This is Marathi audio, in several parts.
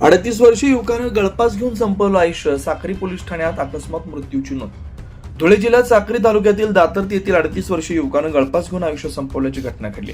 अडतीस वर्षीय युवकानं गळपास घेऊन संपवलं आयुष्य. साक्री पोलीस ठाण्यात अकस्मात मृत्यूची नोंद. धुळे जिल्ह्यात साक्री तालुक्यातील दातर्ती येथील अडतीस वर्षीय युवकानं गळपास घेऊन आयुष्य संपवल्याची घटना घडली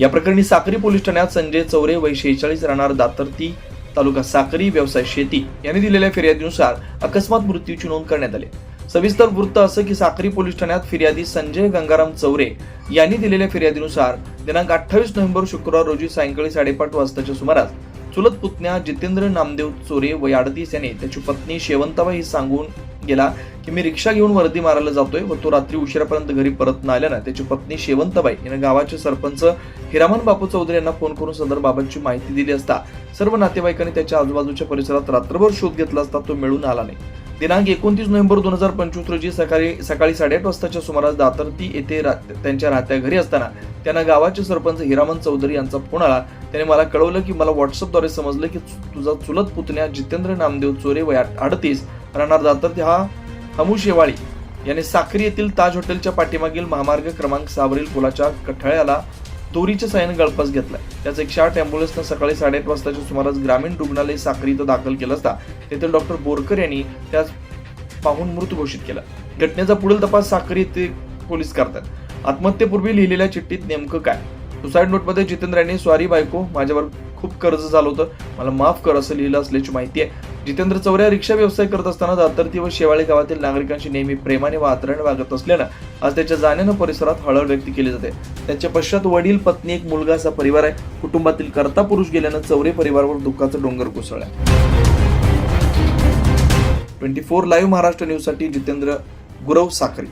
या प्रकरणी साक्री पोलीस ठाण्यात संजय चौरे वय शेहेचाळीस राहणार दातर्ती तालुका साक्री व्यवसाय शेती यांनी दिलेल्या फिर्यादीनुसार अकस्मात मृत्यूची नोंद करण्यात आली सविस्तर वृत्त असं की साक्री पोलीस ठाण्यात फिर्यादी संजय गंगाराम चौरे यांनी दिलेल्या फिर्यादीनुसार दिनांक अठ्ठावीस नोव्हेंबर शुक्रवार रोजी सायंकाळी साडेपाच वाजताच्या सुमारास चुलत पुतण्या जितेंद्र नामदेव चोरे वय अडतीस याने त्याची पत्नी शेवंताबाई सांगून गेला की मी रिक्षा घेऊन वर्दी मारायला जातोय व तो रात्री उशिरापर्यंत घरी परत न आल्यानं त्याची पत्नी शेवंताबाई यानं गावाचे सरपंच हिरामन बापू चौधरी यांना फोन करून सदर बाबांची माहिती दिली असता सर्व नातेवाईकांनी त्याच्या आजूबाजूच्या परिसरात रात्रभर शोध घेतला असता तो मिळून आला नाही. दिनांक एकोणतीस नोव्हेंबर दोन हजार पंचवीस रोजी सकाळी सकाळी साडेआठ वाजताच्या सुमारास दातर्ती येथे त्यांच्या राहत्या घरी असताना त्यांना गावाचे सरपंच हिरामन चौधरी यांचा फोन आला. त्याने मला कळवलं की मला व्हॉट्सअपद्वारे समजलं की तुझा चुलत पुतण्या जितेंद्र नामदेव चोरे वय अडतीस राहणार दातर्ती हा हमू शेवाळी. याने साखरी येथील ताज हॉटेलच्या पाठीमागील महामार्ग क्रमांक सावरील पुलाच्या कठळ्याला दोरीच्या सायन गळपास घेतलाय. त्याच एकशे आठ अँब्युलन्सनं सकाळी साडेआठ वाजताच्या सुमारास ग्रामीण रुग्णालय साखरी इथं दाखल केलं असता तेथील डॉक्टर बोरकर यांनी त्यास पाहून मृत घोषित केला. घटनेचा पुढील तपास साखरी येथे पोलीस करतात. आत्महत्येपूर्वी लिहिलेल्या चिठ्ठीत नेमकं काय? सुसाईड नोटमध्ये जितेंद्र यांनी स्वारी बायको माझ्यावर खूप कर्ज झालं होतं. मला माफ कर असं लिहिलं असल्याची माहिती आहे. जितेंद्र चौऱ्या रिक्षा व्यवसाय करत असताना दातर्ती व शेवाळे गावातील नागरिकांशी नेहमी प्रेमाने व आदराने वागत असल्यानं आज त्याच्या जाण्यानं परिसरात हळहळ व्यक्त केली जाते. त्यांच्या पश्चात वडील पत्नी एक मुलगा असा परिवार आहे. कुटुंबातील कर्ता पुरुष गेल्यानं चौरे परिवारावर दुःखाचा डोंगर कोसळला. ट्वेंटी फोर लाईव्ह महाराष्ट्र न्यूजसाठी जितेंद्र गुरव साखरी.